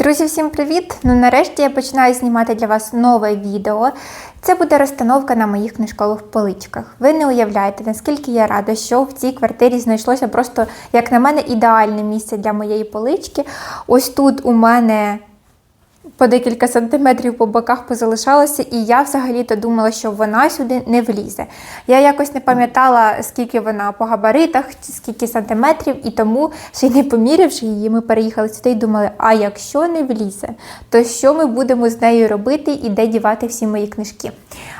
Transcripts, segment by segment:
Друзі, всім привіт! Ну нарешті я починаю знімати для вас нове відео. Це буде розстановка на моїх книжкових поличках. Ви не уявляєте, наскільки я рада, що в цій квартирі знайшлося просто, як на мене, ідеальне місце для моєї полички. Ось тут у мене по декілька сантиметрів по боках позалишалося, і я взагалі-то думала, що вона сюди не влізе. Я якось не пам'ятала, скільки вона по габаритах, скільки сантиметрів, і тому, ще й не помірявши її, ми переїхали сюди і думали, а якщо не влізе, то що ми будемо з нею робити і де дівати всі мої книжки.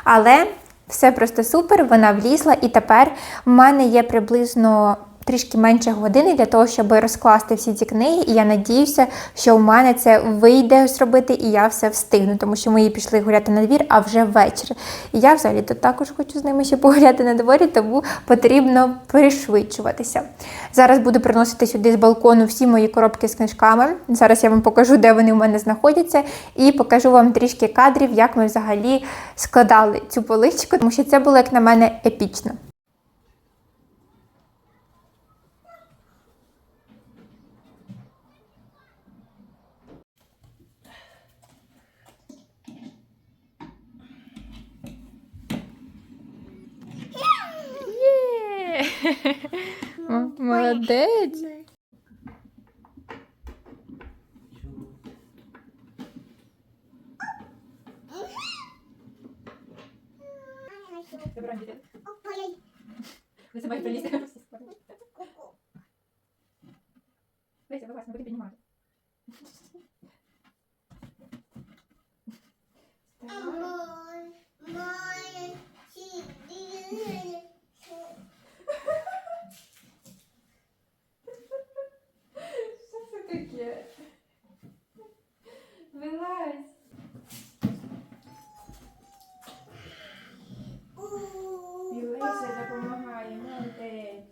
Але все просто супер, вона влізла, і тепер в мене є приблизно трішки менше години для того, щоб розкласти всі ці книги. І я надіюся, що в мене це вийде зробити, і я все встигну, тому що мої пішли гуляти на двір, а вже вечір. І я взагалі тут також хочу з ними ще погуляти на дворі, тому потрібно пришвидшуватися. Зараз буду приносити сюди з балкону всі мої коробки з книжками. Зараз я вам покажу, де вони у мене знаходяться, і покажу вам трішки кадрів, як ми взагалі складали цю поличку, тому що це було, як на мене, епічно. Молодець! Ви себе прилізти. Леся, вилазь, не буде піднімати. Що це таке? Вилазь. І Леся допомагає, молодець.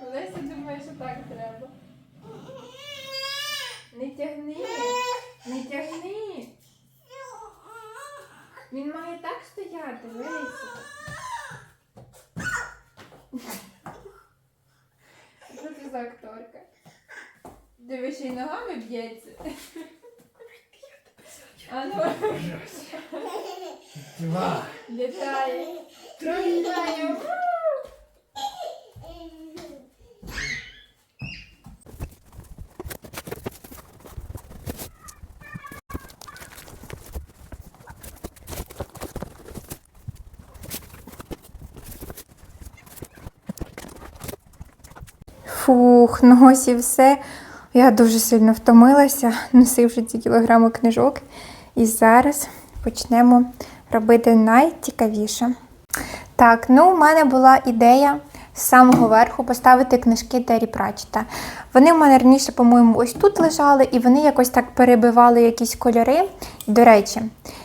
Леся думає, що так треба. Не тягни, не тягни. Він має так стояти, Леся. Що це за акторка? Диви, ще й ногами б'ється. А ну, Два. літає. Літає. Фух, ну ось і все. Я дуже сильно втомилася, носивши ці кілограми книжок. І зараз почнемо робити найцікавіше. Так, ну у мене була ідея з самого верху поставити книжки Террі Пратчета. Вони в мене раніше, по-моєму, ось тут лежали, і вони якось так перебивали якісь кольори. До речі,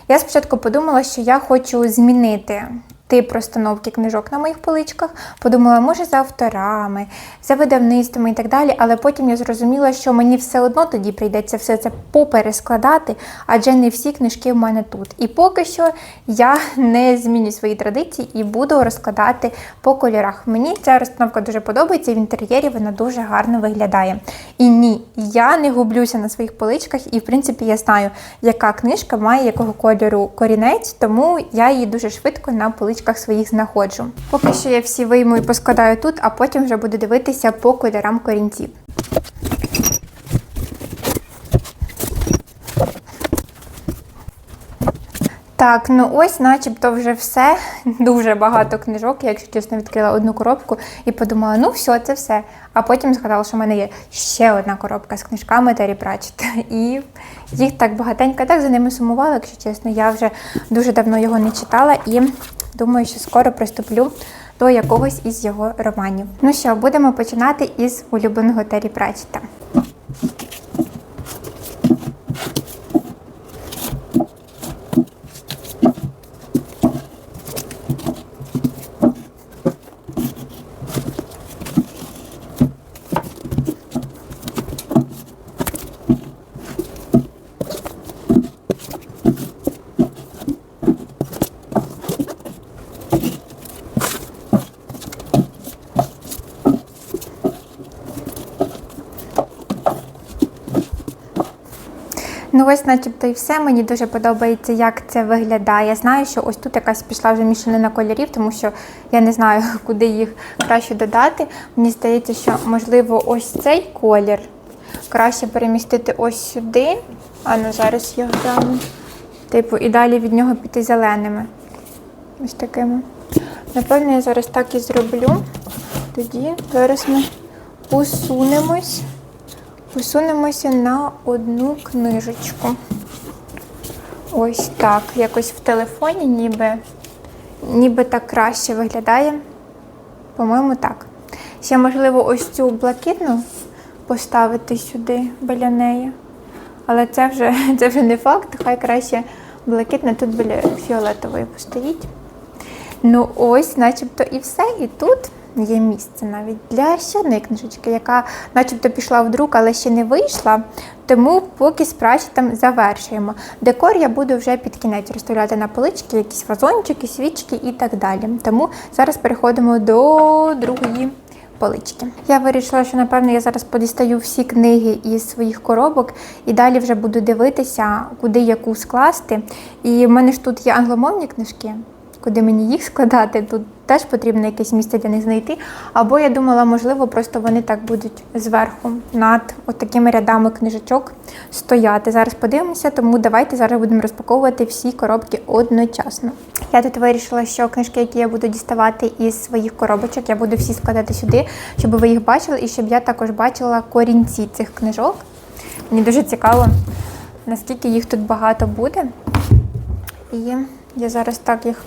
я спочатку подумала, що я хочу змінити тип розстановки книжок на моїх поличках. Подумала, може, за авторами, за видавництвами і так далі. Але потім я зрозуміла, що мені все одно тоді прийдеться все це поперескладати, адже не всі книжки в мене тут. І поки що я не зміню свої традиції і буду розкладати по кольорах. Мені ця розстановка дуже подобається, і в інтер'єрі вона дуже гарно виглядає. І ні, я не гублюся на своїх поличках, і в принципі я знаю, яка книжка має якого кольору корінець, тому я її дуже швидко на поличках своїх знаходжу. Поки що я всі вийму і поскладаю тут, а потім вже буду дивитися по кольорам корінців. Так, ну ось, начебто, вже все. Дуже багато книжок. Я, якщо чесно, відкрила одну коробку і подумала, ну все, це все. А потім згадала, що в мене є ще одна коробка з книжками Террі Пратчета. І їх так багатенько, так за ними сумувала, якщо чесно. Я вже дуже давно його не читала і думаю, що скоро приступлю до якогось із його романів. Ну що, будемо починати із улюбленого Террі Пратчета. Ну ось, начебто, і все. Мені дуже подобається, як це виглядає. Я знаю, що ось тут якась пішла вже мішанина кольорів, тому що я не знаю, куди їх краще додати. Мені здається, що можливо ось цей колір краще перемістити ось сюди. А ну зараз я гляну. Типу, і далі від нього піти зеленими. Ось такими. Напевно, я зараз так і зроблю. Тоді зараз ми посунемось. Посунемося на одну книжечку. Ось так. Якось в телефоні ніби, ніби так краще виглядає. По-моєму, так. Ще, можливо, ось цю блакитну поставити сюди біля неї. Але це вже, це вже не факт. Хай краще блакитна тут біля фіолетової постоїть. Ну ось, начебто, і все. І тут є місце навіть для ще одної книжечки, яка начебто пішла в друк, але ще не вийшла. Тому поки з прачетом завершуємо. Декор я буду вже під кінець розставляти на полички, якісь вазончики, свічки і так далі. Тому зараз переходимо до другої полички. Я вирішила, що напевно я зараз подістаю всі книги із своїх коробок і далі вже буду дивитися, куди яку скласти. І в мене ж тут є англомовні книжки, куди мені їх складати. Тут теж потрібно якесь місце для них знайти. Або я думала, можливо, просто вони так будуть зверху над отакими рядами книжечок стояти. Зараз подивимося, тому давайте зараз будемо розпаковувати всі коробки одночасно. Я тут вирішила, що книжки, які я буду діставати із своїх коробочок, я буду всі складати сюди, щоб ви їх бачили і щоб я також бачила корінці цих книжок. Мені дуже цікаво, наскільки їх тут багато буде. І я зараз так їх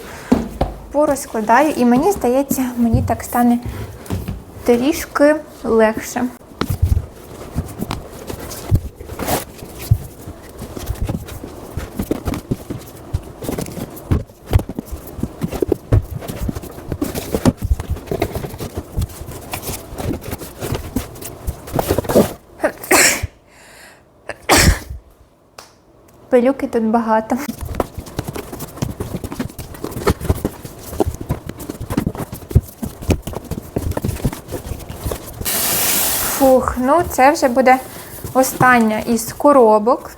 порозкладаю, і мені здається, мені так стане трішки легше. Пилюки тут багато. Фух, ну це вже буде остання із коробок.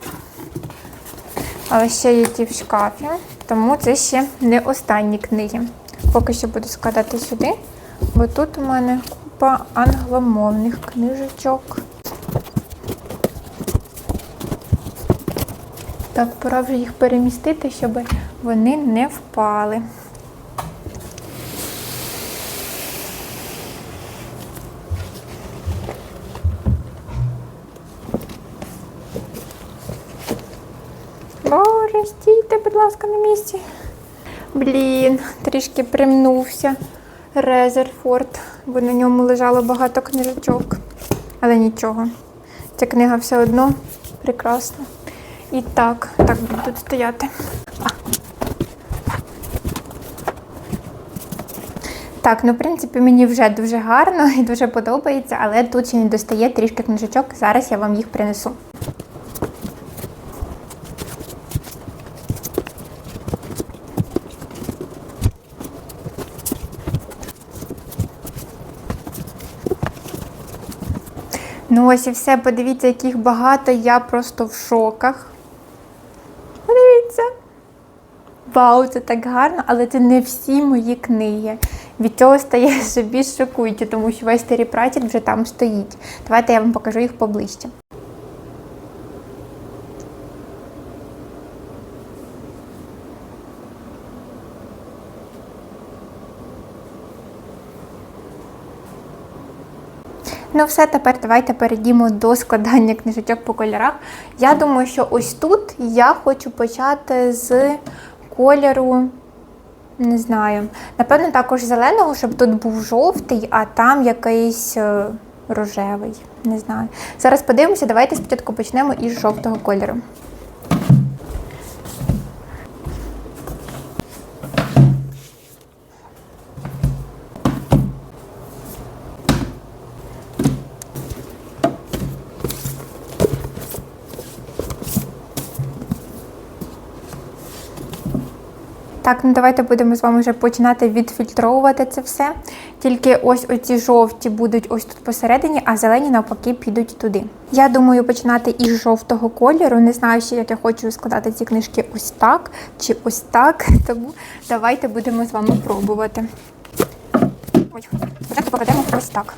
Але ще є ті в шкафі, тому це ще не останні книги. Поки що буду складати сюди, бо тут у мене купа англомовних книжечок. Так, пора вже їх перемістити, щоб вони не впали. На місці. Блін, трішки примнувся Резерфорд, бо на ньому лежало багато книжечок. Але нічого. Ця книга все одно прекрасна. І так, так буду тут стояти. Так, ну в принципі мені вже дуже гарно і дуже подобається, але тут ще не достає трішки книжечок. Зараз я вам їх принесу. Ну ось і все, подивіться, яких багато, я просто в шоках. Подивіться. Вау, це так гарно, але це не всі мої книги. Від цього стає ще більш шокуюче, тому що весь Террі Пратчет вже там стоїть. Давайте я вам покажу їх поближче. Ну, все, тепер давайте перейдімо до складання книжечок по кольорах. Я думаю, що ось тут я хочу почати з кольору, не знаю, напевно, також зеленого, щоб тут був жовтий, а там якийсь е, рожевий. Не знаю. Зараз подивимося, давайте спочатку почнемо із жовтого кольору. Так, ну давайте будемо з вами вже починати відфільтровувати це все. Тільки ось оці жовті будуть ось тут посередині, а зелені навпаки підуть туди. Я думаю починати із жовтого кольору. Не знаю ще, як я хочу складати ці книжки ось так чи ось так. Тому давайте будемо з вами пробувати. Спочатку покладемо ось так.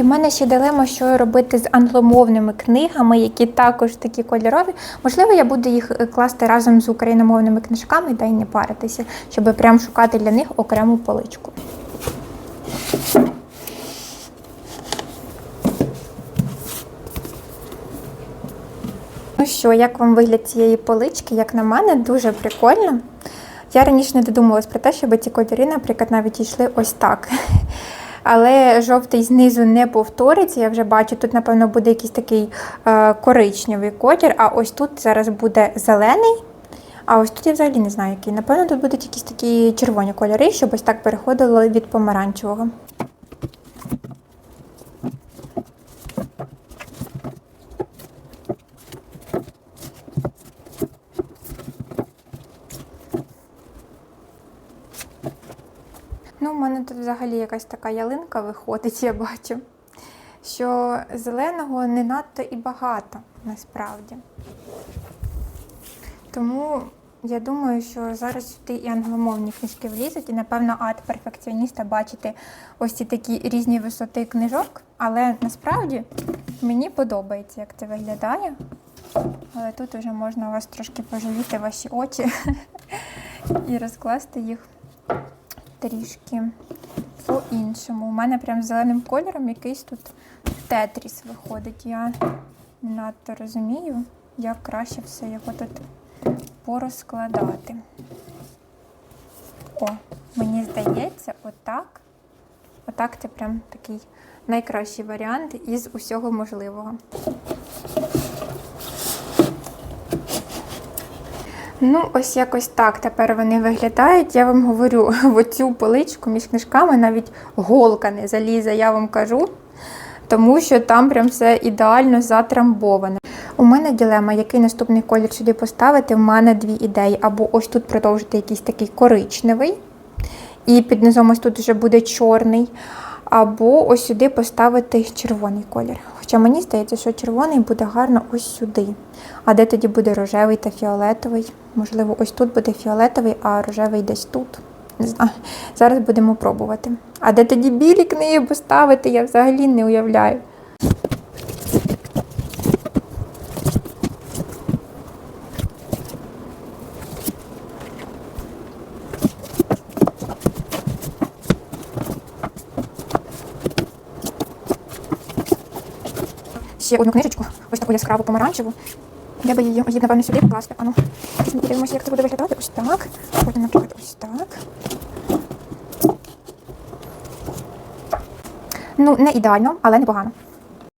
І в мене ще дилема, що робити з англомовними книгами, які також такі кольорові. Можливо, я буду їх е, класти разом з україномовними книжками та й не паритися, щоб прям шукати для них окрему поличку. Ну що, як вам вигляд цієї полички? Як на мене, дуже прикольно. Я раніше не додумалась про те, щоб ці кольори, наприклад, навіть йшли ось так. Але жовтий знизу не повториться. Я вже бачу, тут, напевно, буде якийсь такий е, коричневий колір, а ось тут зараз буде зелений. А ось тут я взагалі не знаю, який. Напевно, тут будуть якісь такі червоні кольори, щоб ось так переходило від помаранчевого. Ну, в мене тут взагалі якась така ялинка виходить, я бачу. Що зеленого не надто і багато насправді. Тому я думаю, що зараз сюди і англомовні книжки влізуть, і, напевно, ад перфекціоніста бачити ось ці такі різні висоти книжок. Але насправді мені подобається, як це виглядає. Але тут вже можна у вас трошки пожаліти ваші очі і розкласти їх трішки по-іншому. У мене прям зеленим кольором якийсь тут тетріс виходить. Я не надто розумію, як краще все його тут порозкладати. О, мені здається, отак. Отак це прям такий найкращий варіант із усього можливого. Ну, ось якось так тепер вони виглядають. Я вам говорю, в оцю поличку між книжками навіть голка не залізе, я вам кажу, тому що там прям все ідеально затрамбоване. У мене ділема, який наступний колір сюди поставити. У мене дві ідеї. Або ось тут продовжити якийсь такий коричневий, і під низом ось тут вже буде чорний. Або ось сюди поставити червоний колір. Хоча мені здається, що червоний буде гарно ось сюди. А де тоді буде рожевий та фіолетовий? Можливо, ось тут буде фіолетовий, а рожевий десь тут. Не знаю. Зараз будемо пробувати. А де тоді білі книги поставити, я взагалі не уявляю. Ще одну книжечку, ось таку яскраву помаранчеву. Я би її, її напевно, сюди покласти. А ну, подивимося, як це буде виглядати. Ось так. Потім, наприклад, ось так. Ну, не ідеально, але непогано.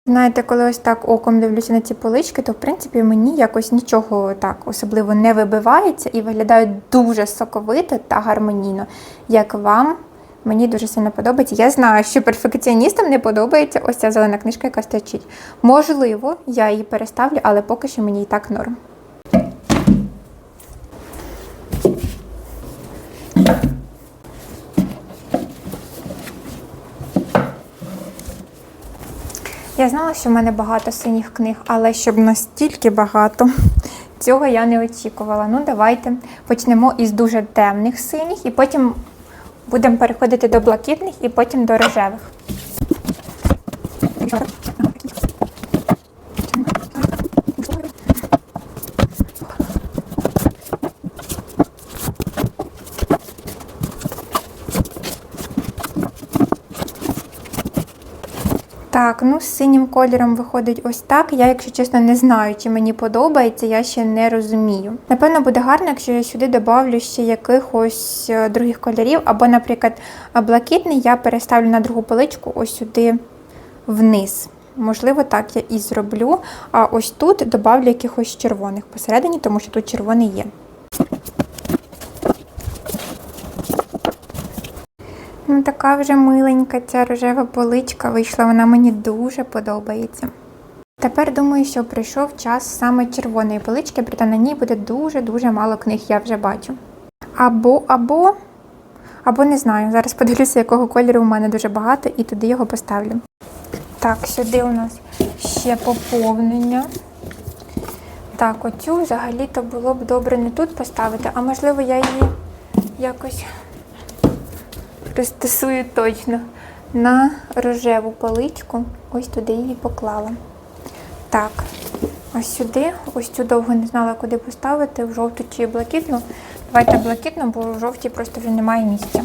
Знаєте, коли ось так оком дивлюся на ці полички, то в принципі мені якось нічого так особливо не вибивається і виглядають дуже соковито та гармонійно. Як вам, мені дуже сильно подобається. Я знаю, що перфекціоністам не подобається ось ця зелена книжка, яка стачить. Можливо, я її переставлю, але поки що мені і так норм. Я знала, що в мене багато синіх книг, але щоб настільки багато, цього я не очікувала. Ну, давайте почнемо із дуже темних синіх, і потім будемо переходити до блакитних і потім до рожевих. Так, ну з синім кольором виходить ось так. Я, якщо чесно, не знаю, чи мені подобається, я ще не розумію. Напевно, буде гарно, якщо я сюди додавлю ще якихось е, других кольорів, або, наприклад, блакитний я переставлю на другу поличку ось сюди вниз. Можливо, так я і зроблю. А ось тут додавлю якихось червоних посередині, тому що тут червоний є. Ну, така вже миленька ця рожева поличка вийшла, вона мені дуже подобається. Тепер думаю, що прийшов час саме червоної полички, проте на ній буде дуже-дуже мало книг, я вже бачу. Або, або, або не знаю. Зараз подивлюся, якого кольору у мене дуже багато, і туди його поставлю. Так, сюди у нас ще поповнення. Так, оцю взагалі-то було б добре не тут поставити, а можливо я її якось пристосую точно на рожеву паличку. Ось туди її поклала. Так, ось сюди, ось цю довго не знала, куди поставити, в жовту чи блакитну. Давайте блакитну, бо в жовтій просто вже немає місця.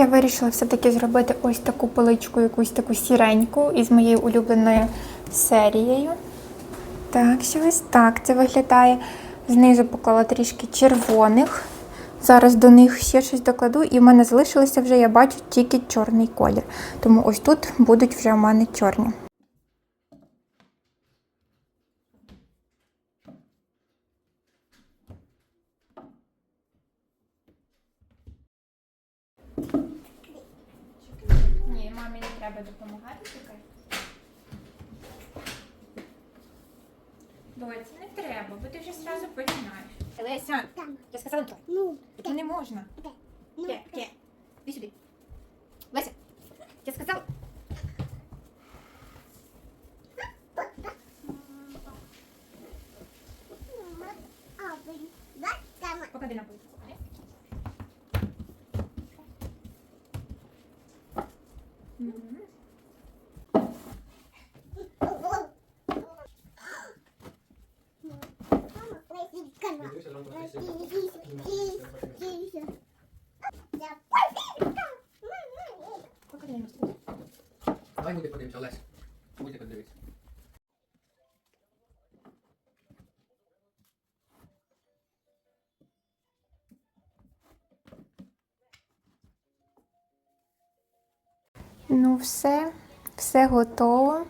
Я вирішила все-таки зробити ось таку поличку, якусь таку сіреньку із моєю улюбленою серією. Так, що ось так це виглядає. Знизу поклала трішки червоних. Зараз до них ще щось докладу, і в мене залишилося вже, я бачу, тільки чорний колір. Тому ось тут будуть вже у мене чорні. Ні, мамі не треба допомагати тільки. Доці, не треба, бо ти вже зразу починаєш. Леся, я сказала трохи. Ну, Ну не можна. Давай мультик подивимося, Олесь. Все, все готово.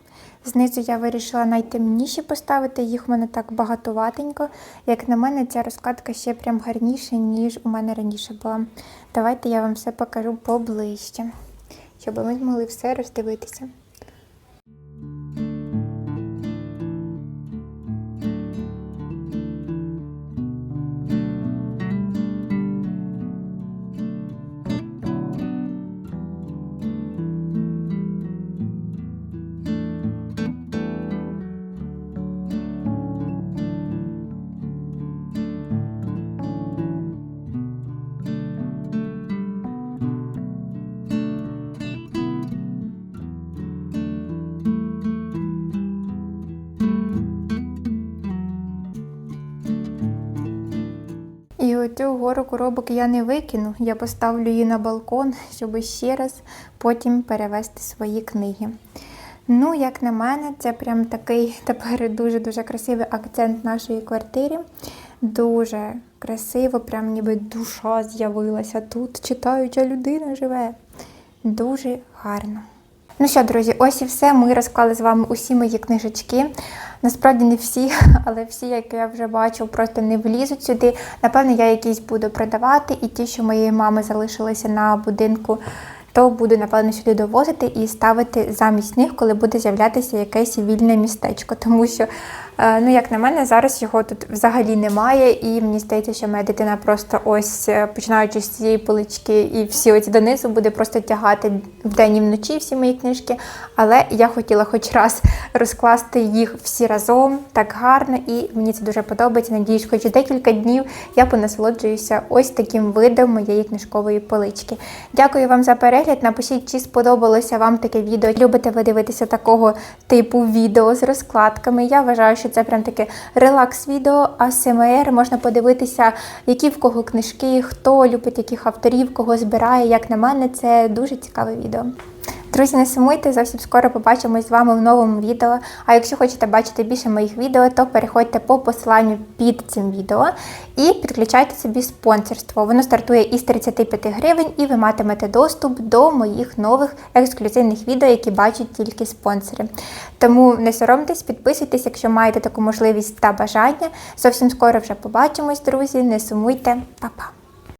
Знизу я вирішила найтемніші поставити, їх у мене так багатоватенько. Як на мене, ця розкладка ще прям гарніша, ніж у мене раніше була. Давайте я вам все покажу поближче, щоб ми змогли все роздивитися. І оцю гору коробок я не викину, я поставлю її на балкон, щоб ще раз потім перевести свої книги. Ну, як на мене, це прям такий тепер дуже-дуже красивий акцент нашої квартири. Дуже красиво, прям ніби душа з'явилася тут. Читаюча людина живе. Дуже гарно. Ну що, друзі, ось і все. Ми розклали з вами усі мої книжечки. Насправді не всі, але всі, які я вже бачу, просто не влізуть сюди. Напевно, я якісь буду продавати, і ті, що моєї мами залишилися на будинку, то буду, напевно, сюди довозити і ставити замість них, коли буде з'являтися якесь вільне містечко. Тому що, ну, як на мене, зараз його тут взагалі немає, і мені здається, що моя дитина просто ось е, починаючи з цієї полички і всі оці донизу буде просто тягати вдень і вночі всі мої книжки. Але я хотіла хоч раз розкласти їх всі разом так гарно, і мені це дуже подобається. Надіюсь, хоч декілька днів я понасолоджуюся ось таким видом моєї книжкової полички. Дякую вам за перегляд. Напишіть, чи сподобалося вам таке відео. Любите ви дивитися такого типу відео з розкладками. Я вважаю, що це прям таке релакс-відео, АСМР. Можна подивитися, які в кого книжки, хто любить яких авторів, кого збирає. Як на мене, це дуже цікаве відео. Друзі, не сумуйте, зовсім скоро побачимось з вами в новому відео. А якщо хочете бачити більше моїх відео, то переходьте по посиланню під цим відео і підключайте собі спонсорство. Воно стартує із 35 гривень, і ви матимете доступ до моїх нових ексклюзивних відео, які бачать тільки спонсори. Тому не соромтесь, підписуйтесь, якщо маєте таку можливість та бажання. Зовсім скоро вже побачимось, друзі. Не сумуйте, Па-па!